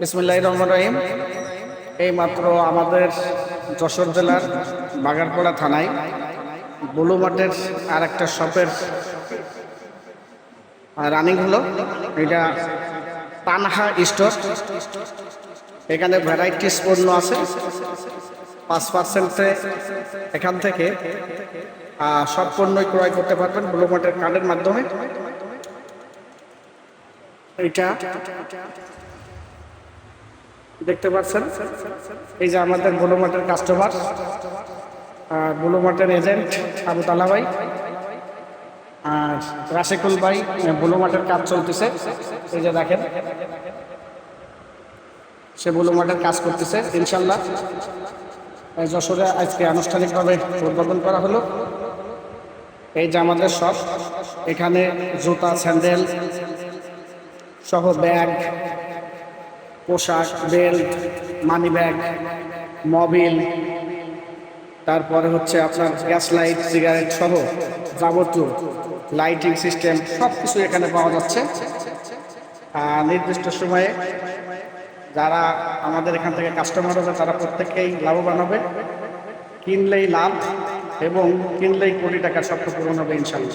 বিসমুল্লাহ রহমান রহিম। এই মাত্র আমাদের যশোর জেলার বাগারপাড়া থানায় বুলুমাটের আর একটা শপের রানিং হলো। এটা তানহা স্টোর। এখানে ভ্যারাইটিস পণ্য আছে। পাঁচ পার্সেন্টে এখান থেকে সব পণ্যই ক্রয় করতে পারবেন ব্লুমার্টের কার্ডের মাধ্যমে। এটা দেখতে পাচ্ছেন? এই যে আমাদের ব্লুমার্টের কাস্টমার ব্লুমার্টের এজেন্ট আবু তালা ভাই আর রাশেকুল ভাই ব্লুমার্টের কাজ চলতেছে। এই যে দেখেন, সে ব্লুমার্টের কাজ করতেছে, ইনশাল্লাহ। যশোরে আজকে আনুষ্ঠানিকভাবে উদ্বোধন করা হলো। এই যে আমাদের সব এখানে জুতা স্যান্ডেল সহ ব্যাগ পোশাক, বেল্ট মানি ব্যাগ মোবিল, তারপরে হচ্ছে আপনার গ্যাস লাইট, সিগারেট সহ যাবতীয় লাইটিং সিস্টেম সব কিছু এখানে পাওয়া যাচ্ছে। নির্দিষ্ট সময়ে যারা আমাদের এখান থেকে কাস্টমার হবে, তারা প্রত্যেকেই লাভবান হবে। কিনলেই লাভ এবং কিনলেই কোটি টাকার স্বপ্ন পূরণ হবে ইনশাল্লাহ